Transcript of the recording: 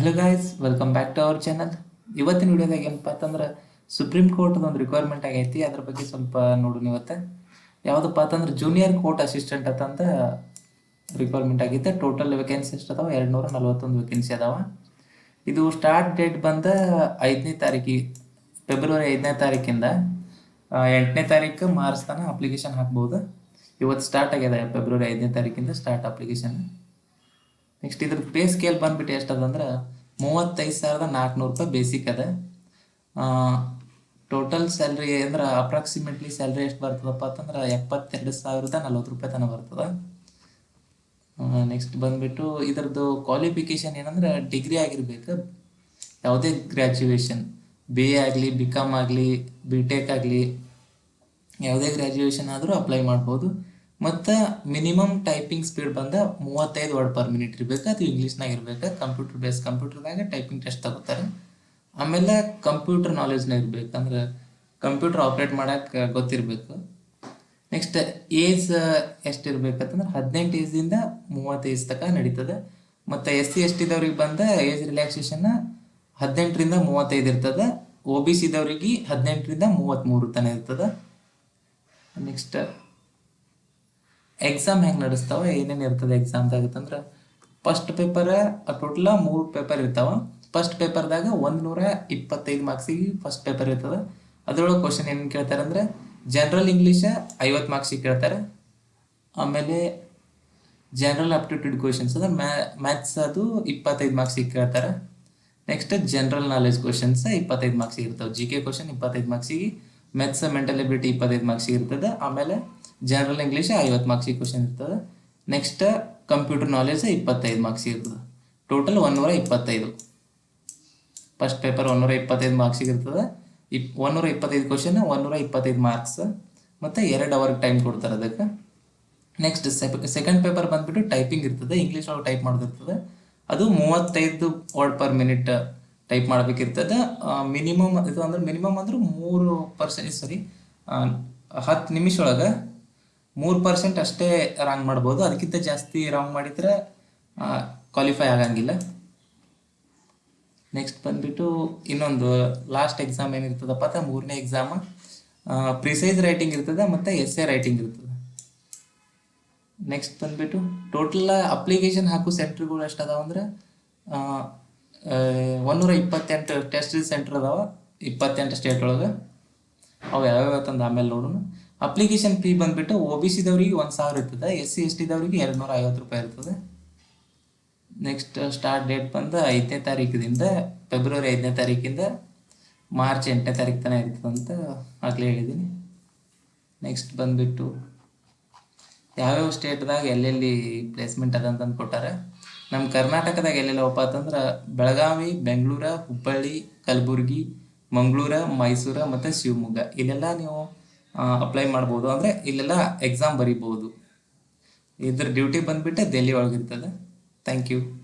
Hello guys welcome back to our channel ಇವತ್ತಿನ ವಿಡಿಯೋದಾಗ ಏನಪ್ಪ ಅಂತಂದ್ರೆ ಸುಪ್ರೀಂ ಕೋರ್ಟ್ ಒಂದು ರಿಕ್ವೈರ್ಮೆಂಟ್ ಆಗೈತಿ. ಅದ್ರ ಬಗ್ಗೆ ಸ್ವಲ್ಪ ನೋಡೋಣ ಇವತ್ತು. ಯಾವುದಪ್ಪ ಅಂತಂದ್ರೆ ಜೂನಿಯರ್ ಕೋರ್ಟ್ ಅಸಿಸ್ಟೆಂಟ್ ಅಂತಂದ ರಿಕ್ವೈರ್ಮೆಂಟ್ ಆಗೈತೆ. ಟೋಟಲ್ ವೇಕೆನ್ಸಿ ಎಷ್ಟು ಅದಾವ? ಎರಡು ನೂರ ನಲ್ವತ್ತೊಂದು ವೇಕೆನ್ಸಿ ಅದಾವ. ಇದು ಸ್ಟಾರ್ಟ್ ಡೇಟ್ ಬಂದ ಐದನೇ ತಾರೀಕಿ ಫೆಬ್ರವರಿ ಐದನೇ ತಾರೀಕಿಂದ ಎಂಟನೇ ತಾರೀಕು ಮಾರ್ಚ್ ತನಕ ಅಪ್ಲಿಕೇಶನ್ ಹಾಕ್ಬೋದು. ಇವತ್ತು ಸ್ಟಾರ್ಟ್ ಆಗ್ಯದ ಫೆಬ್ರವರಿ ಐದನೇ ತಾರೀಕಿಂದ ಸ್ಟಾರ್ಟ್ ಅಪ್ಲಿಕೇಶನ್ ನೆಕ್ಸ್ಟ್ ಇದ್ರ ಪೇ ಸ್ಕೇಲ್ ಬಂದ್ಬಿಟ್ಟು ಎಷ್ಟದ ಅಂದ್ರೆ ಮೂವತ್ತೈದು ಸಾವಿರದ ನಾಲ್ಕುನೂರು ರೂಪಾಯಿ ಬೇಸಿಕ್ ಅದ. ಟೋಟಲ್ ಸ್ಯಾಲ್ರಿ ಅಂದ್ರೆ ಅಪ್ರಾಕ್ಸಿಮೇಟ್ಲಿ ಸ್ಯಾಲ್ರಿ ಎಷ್ಟು ಬರ್ತದಪ್ಪ ಅಂತಂದ್ರೆ ಎಪ್ಪತ್ತೆರಡು ಸಾವಿರದ ನಲ್ವತ್ತು ರೂಪಾಯಿ ತನಕ ಬರ್ತದೆ. ನೆಕ್ಸ್ಟ್ ಬಂದ್ಬಿಟ್ಟು ಇದ್ರದ್ದು ಕ್ವಾಲಿಫಿಕೇಶನ್ ಏನಂದ್ರೆ ಡಿಗ್ರಿ ಆಗಿರ್ಬೇಕು. ಯಾವುದೇ ಗ್ರ್ಯಾಜುಯೇಷನ್ ಬಿ ಎ ಆಗಲಿ ಬಿ ಕಾಮ್ ಆಗಲಿ ಬಿ ಟೆಕ್ ಆಗಲಿ, ಯಾವುದೇ ಗ್ರ್ಯಾಜುಯೇಷನ್ ಆದರೂ ಅಪ್ಲೈ ಮಾಡ್ಬೋದು. ಮತ್ತು ಮಿನಿಮಮ್ ಟೈಪಿಂಗ್ ಸ್ಪೀಡ್ ಬಂದ ಮೂವತ್ತೈದು ವರ್ಡ್ ಪರ್ ಮಿನಿಟ್ ಇರಬೇಕು. ಅದು ಇಂಗ್ಲೀಷ್ನಾಗ ಇರಬೇಕು. ಕಂಪ್ಯೂಟರ್ ಬೇಸ್ ಕಂಪ್ಯೂಟರ್ದಾಗ ಟೈಪಿಂಗ್ ಟೆಸ್ಟ್ ತಗೋತಾರೆ. ಆಮೇಲೆ ಕಂಪ್ಯೂಟರ್ ನಾಲೆಜ್ನಾಗ ಇರಬೇಕು. ಅಂದ್ರೆ ಕಂಪ್ಯೂಟರ್ ಆಪ್ರೇಟ್ ಮಾಡಕ್ಕೆ ಗೊತ್ತಿರಬೇಕು. ನೆಕ್ಸ್ಟ್ ಏಜ್ ಎಷ್ಟು ಇರ್ಬೇಕಂತಂದ್ರೆ ಹದಿನೆಂಟು ಏಜಿಂದ ಮೂವತ್ತು ಏಜ್ ತನಕ ನಡೀತದೆ. ಮತ್ತು ಎಸ್ ಸಿ ಎಸ್ ಟಿದವ್ರಿಗೆ ಬಂದ ಏಜ್ ರಿಲ್ಯಾಕ್ಸೇಷನ್ ಹದಿನೆಂಟರಿಂದ ಮೂವತ್ತೈದು ಇರ್ತದೆ. ಒ ಬಿ ಸಿದವ್ರಿಗೆ ಹದಿನೆಂಟರಿಂದ ಮೂವತ್ತ್ಮೂರು ತನಕ ಇರ್ತದೆ. ನೆಕ್ಸ್ಟ್ ಎಕ್ಸಾಮ್ ಹೆಂಗೆ ನಡೆಸ್ತಾವ, ಏನೇನು ಇರ್ತದೆ ಎಕ್ಸಾಮ್ದಾಗ ಅಂತಂದ್ರೆ ಫಸ್ಟ್ ಪೇಪರ್ ಟೋಟಲ ಮೂರು ಪೇಪರ್ ಇರ್ತಾವ. ಫಸ್ಟ್ ಪೇಪರ್ದಾಗ ಒಂದು ನೂರ ಇಪ್ಪತ್ತೈದು ಮಾರ್ಕ್ಸಿಗೆ ಫಸ್ಟ್ ಪೇಪರ್ ಇರ್ತದೆ. ಅದ್ರೊಳಗೆ ಕ್ವಶನ್ ಏನು ಕೇಳ್ತಾರೆ ಅಂದ್ರೆ ಜನರಲ್ ಇಂಗ್ಲೀಷ ಐವತ್ತು ಮಾರ್ಕ್ಸಿಗೆ ಕೇಳ್ತಾರೆ. ಆಮೇಲೆ ಜನರಲ್ ಅಪ್ಟಿಟ್ಯೂಡ್ ಕ್ವಶನ್ಸ್ ಅಂದ್ರೆ, ಮ್ಯಾ ಮ್ಯಾಥ್ಸ್ ಅದು ಇಪ್ಪತ್ತೈದು ಮಾರ್ಕ್ಸಿಗೆ ಕೇಳ್ತಾರೆ. ನೆಕ್ಸ್ಟ್ ಜನರಲ್ ನಾಲೆಜ್ ಕ್ವಶನ್ಸ್ ಇಪ್ಪತ್ತೈದು ಮಾರ್ಕ್ಸಿಗೆ ಇರ್ತಾವೆ. ಜಿ ಕೆ ಕ್ವಶನ್ ಇಪ್ಪತ್ತೈದು ಮಾರ್ಕ್ಸಿಗೆ ಮ್ಯಾಥ್ಸ್ ಮೆಂಟಲ್ ಎಬಿಲಿಟಿ ಇಪ್ಪತ್ತೈದು ಮಾರ್ಕ್ಸಿಗೆ ಇರ್ತದೆ. ಆಮೇಲೆ ಜನರಲ್ ಇಂಗ್ಲೀಷ್ ಐವತ್ತು ಮಾರ್ಕ್ಸಿಗೆ ಕ್ವಶನ್ ಇರ್ತದೆ. ನೆಕ್ಸ್ಟ್ ಕಂಪ್ಯೂಟರ್ ನಾಲೆಜ್ ಇಪ್ಪತ್ತೈದು ಮಾರ್ಕ್ಸಿಗೆ ಇರ್ತದೆ. ಟೋಟಲ್ ಒನ್ನೂರ ಇಪ್ಪತ್ತೈದು. ಫಸ್ಟ್ ಪೇಪರ್ ಒನ್ನೂರ ಇಪ್ಪತ್ತೈದು ಮಾರ್ಕ್ಸಿಗೆ ಇರ್ತದೆ. ಇಪ್ ಒನ್ನೂರ ಇಪ್ಪತ್ತೈದು ಕ್ವಶನ್ ಒನ್ನೂರ ಇಪ್ಪತ್ತೈದು ಮಾರ್ಕ್ಸ್ ಮತ್ತು ಎರಡು ಅವರ್ಗೆ ಟೈಮ್ ಕೊಡ್ತಾರೆ ಅದಕ್ಕೆ. ನೆಕ್ಸ್ಟ್ ಸೆಕೆಂಡ್ ಪೇಪರ್ ಬಂದ್ಬಿಟ್ಟು ಟೈಪಿಂಗ್ ಇರ್ತದೆ. ಇಂಗ್ಲೀಷ್ ಒಳಗೆ ಟೈಪ್ ಮಾಡೋದಿರ್ತದೆ. ಅದು ಮೂವತ್ತೈದು ವರ್ಡ್ ಪರ್ ಮಿನಿಟ್ ಟೈಪ್ ಮಾಡಬೇಕಿರ್ತದೆ. ಮಿನಿಮಮ್ ಇದು ಅಂದ್ರೆ ಮಿನಿಮಮ್ ಅಂದ್ರೆ ಮೂರು ಪರ್ಸೆಂಟ್ ಸಾರಿ ಹತ್ತು ನಿಮಿಷ ಒಳಗೆ ಮೂರು ಪರ್ಸೆಂಟ್ ಅಷ್ಟೇ ರಾಂಗ್ ಮಾಡ್ಬೋದು. ಅದಕ್ಕಿಂತ ಜಾಸ್ತಿ ರಾಂಗ್ ಮಾಡಿದ್ರೆ ಕ್ವಾಲಿಫೈ ಆಗಂಗಿಲ್ಲ. ನೆಕ್ಸ್ಟ್ ಬಂದ್ಬಿಟ್ಟು ಇನ್ನೊಂದು ಲಾಸ್ಟ್ ಎಕ್ಸಾಮ್ ಏನಿರ್ತದಪ್ಪ ಅಂತ ಮೂರನೇ ಎಕ್ಸಾಮ್ ಪ್ರಿಸೈಸ್ ರೈಟಿಂಗ್ ಇರ್ತದೆ ಮತ್ತು ಎಸ್ ಎ ರೈಟಿಂಗ್ ಇರ್ತದೆ. ನೆಕ್ಸ್ಟ್ ಬಂದ್ಬಿಟ್ಟು ಟೋಟಲ್ ಅಪ್ಲಿಕೇಶನ್ ಹಾಕೋ ಸೆಂಟ್ರ್ಗಳು ಎಷ್ಟು ಅದಾವ ಅಂದ್ರೆ ಒಂದೂರ ಇಪ್ಪತ್ತೆಂಟು ಟೆಸ್ಟ್ ಸೆಂಟರ್ ಅದಾವ. ಇಪ್ಪತ್ತೆಂಟು ಸ್ಟೇಟ್ ಒಳಗೆ. ಅವು ಯಾವ್ಯಾವ ಆಮೇಲೆ ನೋಡೋಣ. ಅಪ್ಲಿಕೇಶನ್ ಫೀ ಬಂದ್ಬಿಟ್ಟು ಒ ಬಿ ಸಿದವರಿಗೆ ಒಂದು ಸಾವಿರ ಇರ್ತದೆ ಎಸ್ ಸಿ ಎಸ್ ಟಿದವ್ರಿಗೆ ಎರಡು ನೂರ ಐವತ್ತು ರೂಪಾಯಿ ಇರ್ತದೆ. ನೆಕ್ಸ್ಟ್ ಸ್ಟಾರ್ಟ್ ಡೇಟ್ ಬಂದು ಐದನೇ ತಾರೀಕಿಂದ ಫೆಬ್ರವರಿ ಐದನೇ ತಾರೀಕಿಂದ ಮಾರ್ಚ್ ಎಂಟನೇ ತಾರೀಕು ತನಕ ಇರ್ತದೆ ಅಂತ ಆಗಲೇ ಹೇಳಿದ್ದೀನಿ ನೆಕ್ಸ್ಟ್ ಬಂದುಬಿಟ್ಟು ಯಾವ್ಯಾವ ಸ್ಟೇಟ್ದಾಗ ಎಲ್ಲೆಲ್ಲಿ ಪ್ಲೇಸ್ಮೆಂಟ್ ಅದ ಅಂತಂದು ಕೊಟ್ಟಾರೆ. ನಮ್ಮ ಕರ್ನಾಟಕದಾಗ ಎಲ್ಲೆಲ್ಲಿ ಒಪ್ಪ ಅಂತಂದ್ರೆ ಬೆಳಗಾವಿ, ಬೆಂಗಳೂರು, ಹುಬ್ಬಳ್ಳಿ, ಕಲಬುರ್ಗಿ, ಮಂಗಳೂರು, ಮೈಸೂರು ಮತ್ತು ಶಿವಮೊಗ್ಗ. ಇಲ್ಲೆಲ್ಲ ನೀವು ಅಪ್ಲೈ ಮಾಡ್ಬೋದು. ಅಂದರೆ ಇಲ್ಲೆಲ್ಲ ಎಕ್ಸಾಮ್ ಬರಿಬೋದು. ಇದ್ರ ಡ್ಯೂಟಿ ಬಂದ್ಬಿಟ್ಟು ದೆಹಲಿ ಒಳಗಿರ್ತದೆ. Thank you